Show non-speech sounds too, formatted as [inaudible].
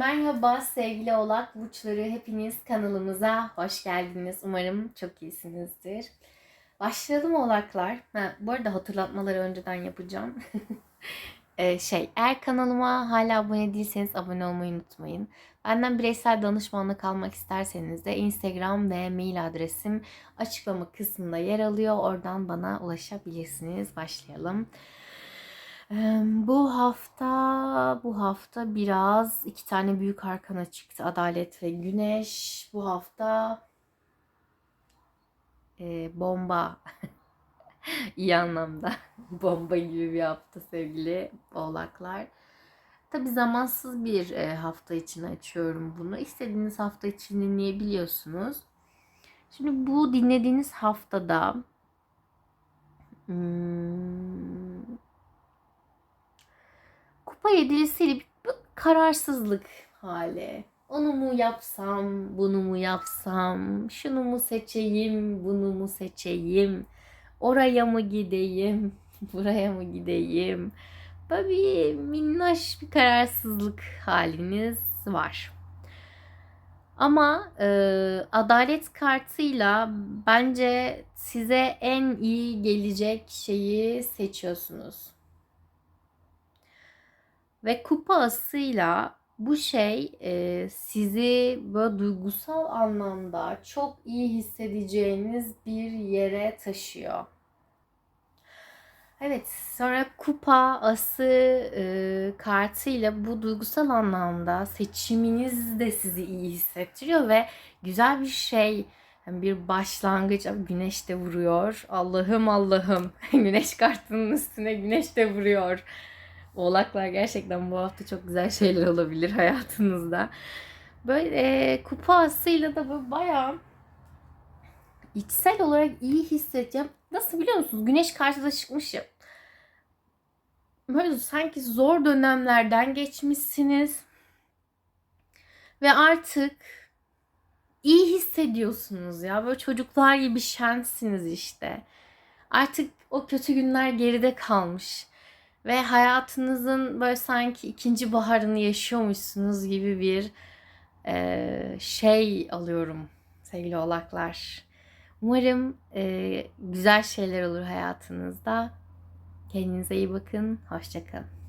Merhaba sevgili oğlak burçları hepiniz kanalımıza hoş geldiniz. Umarım çok iyisinizdir. Başlayalım oğlaklar. Ha, bu arada hatırlatmaları önceden yapacağım. [laughs] Ee, şey eğer kanalıma hala abone değilseniz abone olmayı unutmayın. Benden bireysel danışmanlık almak isterseniz de Instagram ve mail adresim açıklama kısmında yer alıyor. Oradan bana ulaşabilirsiniz. Başlayalım. Eee, Bu hafta bu hafta biraz iki tane büyük arkana çıktı. Adalet ve Güneş. Bu hafta eee, bomba [laughs] iyi anlamda [laughs] bomba gibi bir hafta sevgili oğlaklar. Tabi zamansız bir e, hafta için açıyorum bunu. İstediğiniz hafta için dinleyebiliyorsunuz. Şimdi bu dinlediğiniz haftada hmm, kupa yedilisiyle bir, bir kararsızlık hali. Onu mu yapsam, bunu mu yapsam, şunu mu seçeyim, bunu mu seçeyim, oraya mı gideyim, [laughs] buraya mı gideyim. Böyle bir minnoş bir kararsızlık haliniz var. Ama e, adalet kartıyla bence size en iyi gelecek şeyi seçiyorsunuz. Ve kupa asıyla bu şey e, sizi böyle duygusal anlamda çok iyi hissedeceğiniz bir yere taşıyor. Evet, sonra kupa ası e, kartıyla bu duygusal anlamda seçiminiz de sizi iyi hissettiriyor ve güzel bir şey, bir başlangıç. Güneş de vuruyor. Allah'ım Allah'ım. [laughs] Güneş kartının üstüne güneş de vuruyor. Oğlaklar gerçekten bu hafta çok güzel şeyler olabilir hayatınızda. Böyle e, kupa asıyla da böyle bayağı içsel olarak iyi hissedeceğim. Nasıl biliyor musunuz? Güneş karşıda çıkmış ya. Böyle sanki zor dönemlerden geçmişsiniz. Ve artık iyi hissediyorsunuz ya. Böyle çocuklar gibi şensiniz işte. Artık o kötü günler geride kalmış. Ve hayatınızın böyle sanki ikinci baharını yaşıyormuşsunuz gibi bir e, şey alıyorum sevgili oğlaklar. Umarım e, güzel şeyler olur hayatınızda. Kendinize iyi bakın. Hoşçakalın.